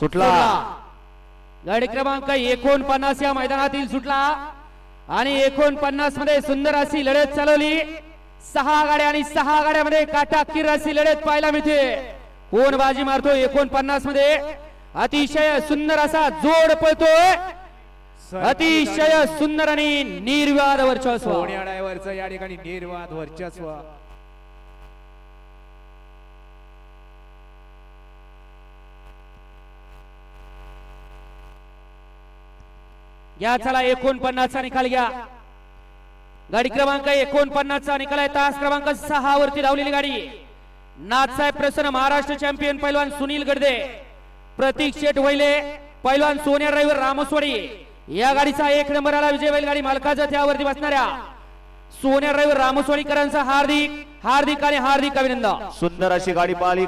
सुटला. गाडी क्रमांक एकोणपन्नास या मैदानातील सुटला. आणि एकोणपन्नासमध्ये सुंदर अशी लढत चालवली. सहा गाड्या आणि सहा गाड्यामध्ये काटाकीर अशी लढत पाहायला मिळते. कोण बाजी मारतो एकोणपन्नासमध्ये अतिशय सुंदर असा जोड पळतोय अतिशय सुंदर आणि निर्वाद वर्चस्व. या ठिकाणी निर्वाद वर्चस्व. या चला एकोणपन्नासचा निकाल घ्या. गाडी क्रमांक एकोणपन्नासचा निकाल आहे. तास क्रमांक सहा वरती धावलेली गाडी. नाथसाहेब प्रसन्न महाराष्ट्र चॅम्पियन पैलवान सुनील गडदे प्रतीक शेठ वैले पैलवान सोन्या ड्रायव्हर रामस्वाडी. या गाडीचा एक नंबर आला विजय बैल गाडी मालकाचा त्यावरती बसणाऱ्या सोन्या ड्रायव्हर रामस्वाडीकरांचा हार्दिक हार्दिक आणि हार्दिक अभिनंदन. सुंदर अशी गाडी पाहिली.